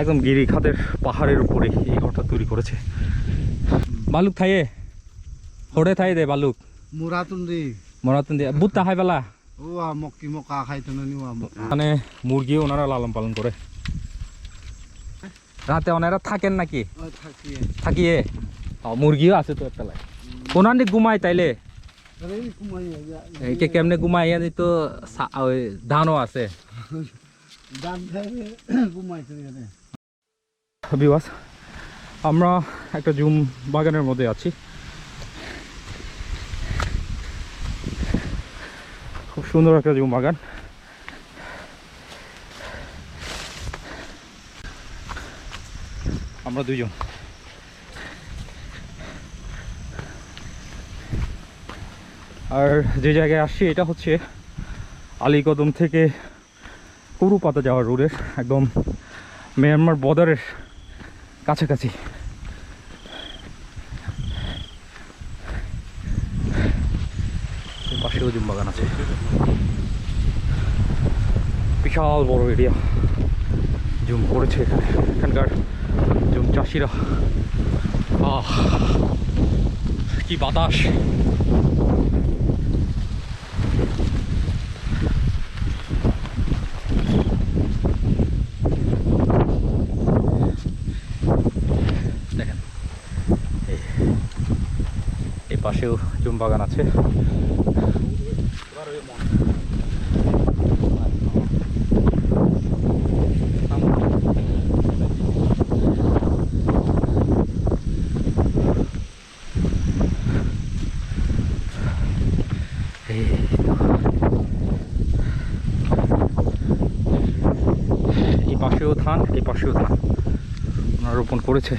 একদম গিরিখাতের পাহাড়ের উপরে এই ঘরটা তৈরি করেছে। বালুক থাইয়ে হরে থাই দে বালুক। মরাতুন দিয়ে বুত্তা খাই পেলা? ও আ মক্কি মকা খাইতো না নিওয়া মানে মুরগি ওনারা লালন পালন করে। রাতে ওনারা থাকেন নাকি? থাকিয়ে? ও মুরগিও আছে তো একটা লাই ওনার ঘুমায় তাইলে? কে কেমনে ঘুমায় ইয়াদি তো ধানও আছে। খাইবে বিবাস আমরা একটা জুম বাগানের মধ্যে আছি। খুব সুন্দর একটা জুম বাগান। আমরা দুইজন। আর যে জায়গায় আসছি, এটা হচ্ছে আলীকদম থেকে কুরুপাতা যাওয়ার রোডের একদম মিয়ানমার বর্ডারের কাছাকাছি। এর পাশেও জুম বাগান আছে। বিশাল বড় এরিয়া। জুম করেছে এখানে। এখানকার জুম চাষিরা। কি বাতাস দেখেন এই এই পাশেও জুম বাগান আছে। এই পাশেও ধান, এই পাশেও ধান। ওনারা রোপণ করেছে।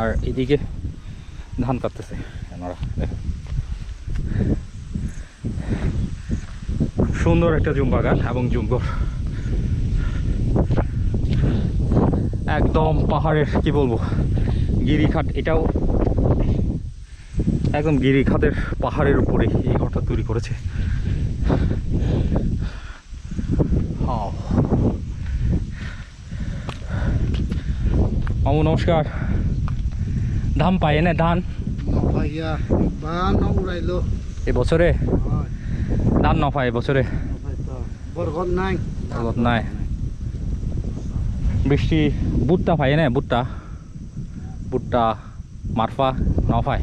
আর এদিকে ধান কাটতেছে। ওনারা দেখেন। খুব সুন্দর একটা জুম বাগান এবং জুমঘর একদম পাহাড়ের কি বলব গিরিখাট এটাও একদম গিরিখাতের পাহাড়ের উপরে এই ঘরটা তৈরি করেছে। হাও। মামু নমস্কার। ধান পায় না ধান। নফাইয়া উড়াইলো এই বছরে ধান নফাইতো বরগত নাই। নাই। বৃষ্টি বুটটা পায় না বুটটা? বুটটা মারফা নফায়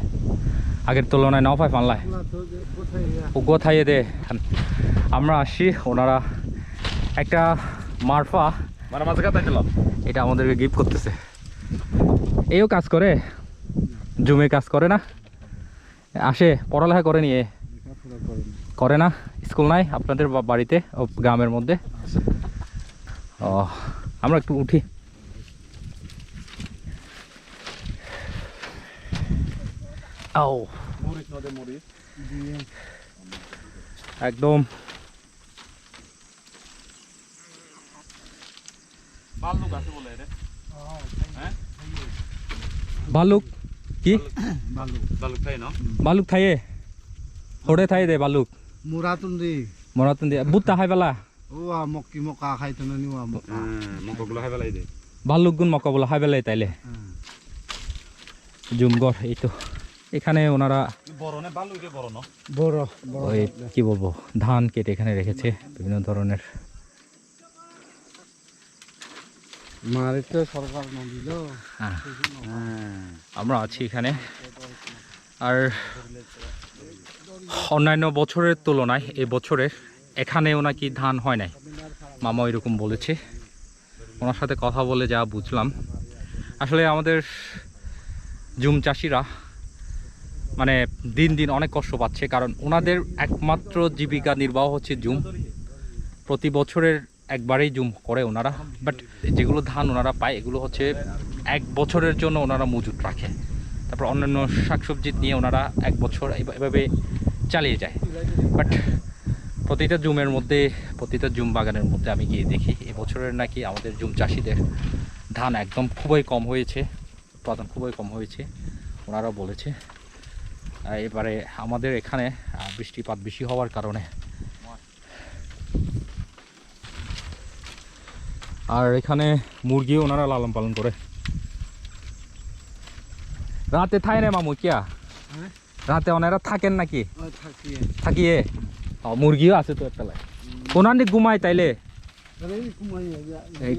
আগের তুলনায় নফায় পানলায় এগুলা তো যে কোথায় ইয়া ও কোথায় দে। আমরা আসি ওনারা একটা মারফা। মানে মাঝে কাটাই এটা আমাদেরকে গিফট করতেছে। এও কাজ করে। জুমে কাজ করে না। আসে পড়ালেখা করে নিয়ে। করে না। স্কুল নাই আপনাদের বাড়িতে ও গ্রামের মধ্যে। ও আমরা একটু উঠি। একদম। ভাল্লুক আছে বলে রে হ্যাঁ ভালুক কি? না ভালুক থাইয়ে হরে থাই দে ভালুক মুরাতুন্দি মরাতুন দিয়ে বুত্তা খাই পেলা? ও আ মক্কি মকা খাইতো না নিওয়া মকা। মকগুলো খাই পেলাই দে। ভাল্লুক গুণ মকা বলা খাই পেলাই তাইলে। জুমগড় এই তো এখানে ওনারা বড় না না কি বলব? ধান কেটে এখানে রেখেছে বিভিন্ন ধরনের মারে তো সরকার ন দিল হ্যাঁ, আমরা আছি এখানে। আর অন্যান্য বছরের তুলনায় এ বছরে এখানেও নাকি ধান হয় নাই। মামা এরকম বলেছে। ওনার সাথে কথা বলে যা বুঝলাম। আসলে আমাদের জুম চাষিরা মানে দিন দিন অনেক কষ্ট পাচ্ছে কারণ ওনাদের একমাত্র জীবিকা নির্বাহ হচ্ছে জুম। প্রতি বছরের একবারেই জুম করে ওনারা বাট যেগুলো ধান ওনারা পায়, এগুলো হচ্ছে এক বছরের জন্য ওনারা মজুত রাখে। তারপর অন্যান্য শাকসবজি নিয়ে ওনারা এক বছর এভাবে চালিয়ে যায়। বাট প্রতিটা জুমের মধ্যে, প্রতিটা জুম বাগানের মধ্যে আমি গিয়ে দেখি এবছরের নাকি আমাদের জুম চাষিদের ধান একদম খুবই কম হয়েছে, উৎপাদন খুবই কম হয়েছে ওনারা বলেছে। এবারে আমাদের এখানে বৃষ্টিপাত বেশি হওয়ার কারণে আর এখানে মুরগি ওনারা লালন পালন করে। রাতে থাই না মামু কিয়া? হ্যাঁ? রাতে ওনারা থাকেন নাকি? থাকিয়ে? মুরগিও আছে তো একটা লাই ওনার ঘুমায় তাইলে?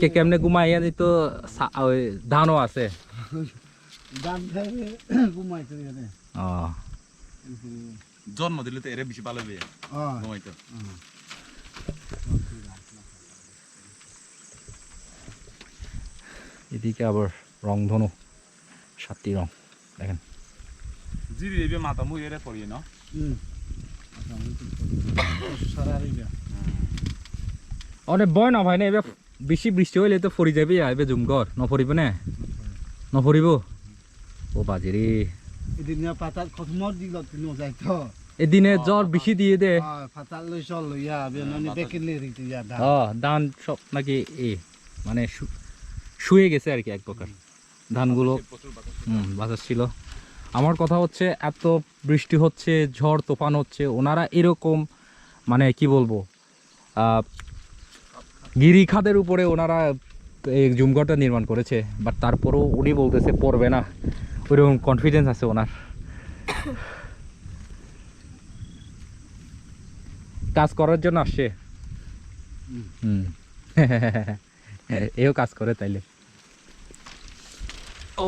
কে কেমনে ঘুমায় তো ধানও আছে। জন্ম দিলে তো এরে বেশি ভালো হবে ও ঘুমাইতো এদিকে আবার রংধনু সাতটি রং দেখেন। জিরি এবে মাথা মুই এরে পড়িয়ে ন? হুম সারারি অনেক বয় না ভাই না এবার বেশি বৃষ্টি হইলে তো ফরি যাবি এবার জুমঘর নফরিব না? নফরিব? ও বাজিরি এদিন পাতাল খতমর দিল তিন তো এদিনে জ্বর বেশি দিয়ে দে। পাতাল লই চল লইয়া বে ননি বেকিলে রিতে যা দা। ও ধান সব নাকি এ মানে শুয়ে গেছে আর কি এক প্রকার। ধানগুলো বাতাস বাতাস ছিল। আমার কথা হচ্ছে এত বৃষ্টি হচ্ছে ঝড় তুফান হচ্ছে ওনারা এরকম মানে কি বলব গিরিখাদের উপরে ওনারা এই জুমঘরটা নির্মাণ করেছে বাট তারপরেও উনি বলতেছে পড়বে না। ওইরকম কনফিডেন্স আছে ওনার। কাজ করার জন্য আসছে। হুম। হুম। এও কাজ করে তাইলে। ও